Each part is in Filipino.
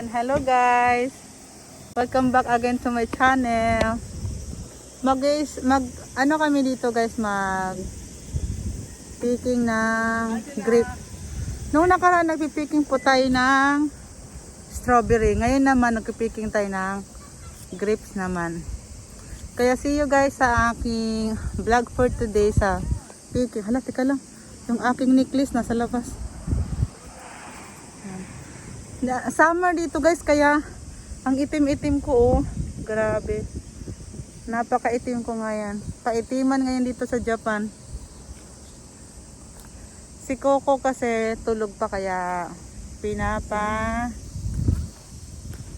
Ayan, hello guys. Welcome back again to my channel. Mag guys, mag ano kami dito guys, mag picking ng grape. Noong nakaraan nagpipicking po tayo ng strawberry. Ngayon naman nagpipicking tayo ng grapes naman. Kaya see you guys sa aking vlog for today sa picking. Hala, teka lang. Yung aking necklace nasa labas. Summer dito guys, kaya ang itim-itim ko oh. Grabe. Napaka-itim ko ngayon. Paitiman ngayon dito sa Japan. Si Coco kasi tulog pa kaya pinapa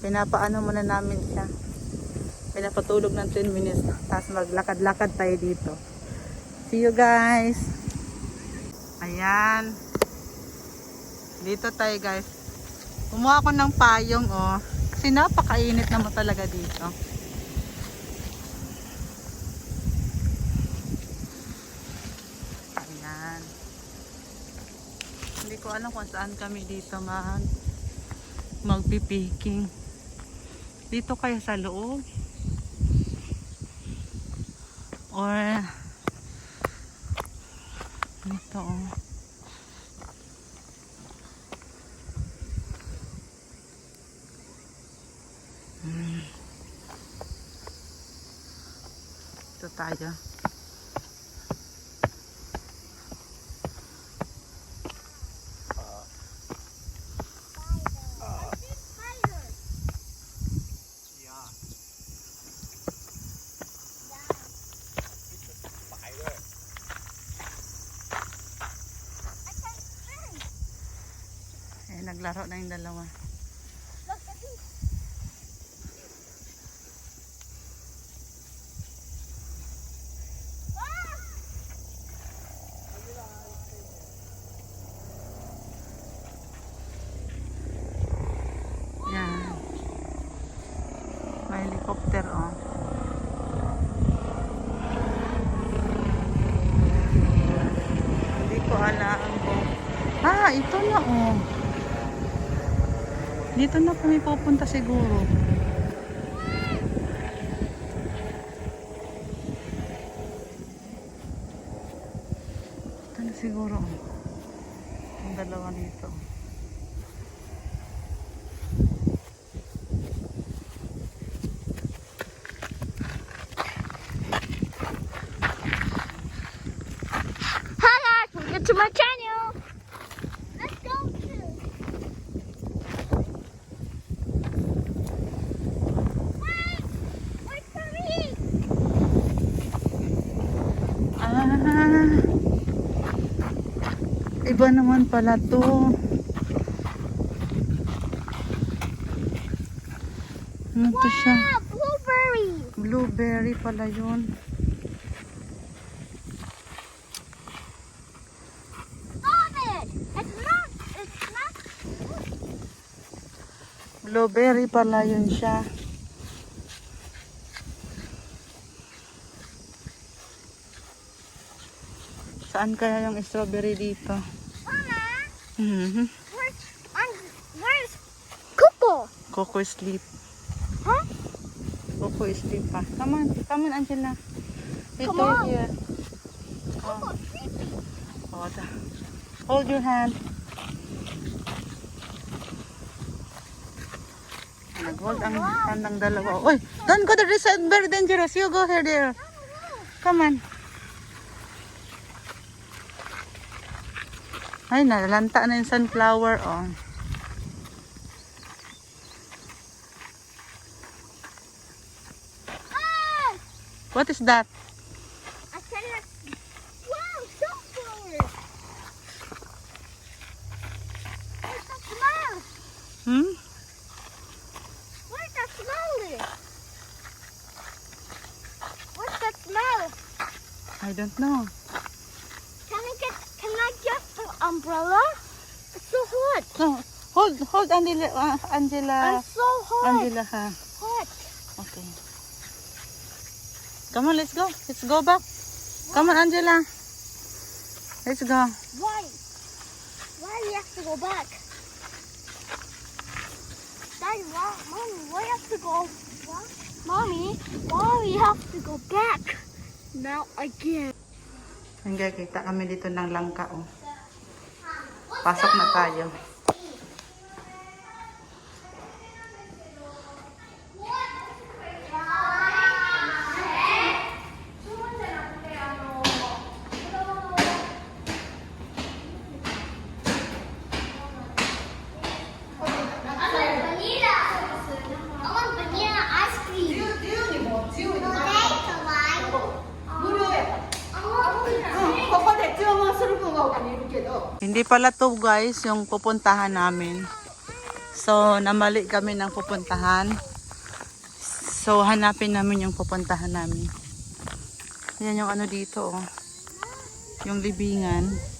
pinapaano muna namin siya. Pinapatulog ng 10 minutes. Tapos maglakad-lakad tayo dito. See you guys. Ayan. Dito tayo guys. Kumuha ako ng payong oh. Kasi napakainit naman talaga dito. Ayan. Hindi ko alam kung saan kami dito mag magpipiking. Dito kaya sa loob? Or dito oh. Ito tayo. Eh, naglaro na yung dalawa. Yan. May helicopter, oh. Hindi ko alam kung... Ah, ito na, oh. Dito na kami pupunta siguro. Ito na siguro, oh. Ang dalawa dito. Hi guys, welcome to my channel. Let's go to. Wait, wait for me. Ah. Iba naman pala to. Ano to siya? Ah, blueberry. Blueberry pala yun. Stop it. It's not. It's not. Blueberry pala yun siya. Saan kaya yung strawberry dito? Mama, Mhm. where's um, where's Coco? Coco sleep. Huh? Coco sleep pa. Come on, come on Angela. Ito Come on. here. Coco, sleepy. Oh, da- Hold your hand. Nag-hold ang hand ng dalawa. Uy, don't go to this. Very dangerous. You go here there. Come on. Ay, nalanta na yung sunflower. Oh. Ah! What is that? Said it. Wow, sunflower. Where's the smell? Hmm? Where's the smell? What's that smell? I don't know. Can I get? Can I get the umbrella? It's so hot. No, hold, hold Angela. Uh, Angela. It's so hot. Angela, ha? Hot. Okay. Come on, let's go. Let's go back. Come on, Angela. Let's go. Why? Why we have to go back? Daddy, why, mommy, why have to go? What? Mommy, why we have to go back now again? Hanggang kita kami dito ng langka, oh. Pasok na tayo. Hindi pala to guys yung pupuntahan namin. So, namali kami ng pupuntahan. So, hanapin namin yung pupuntahan namin. Yan yung ano dito, oh. Yung libingan.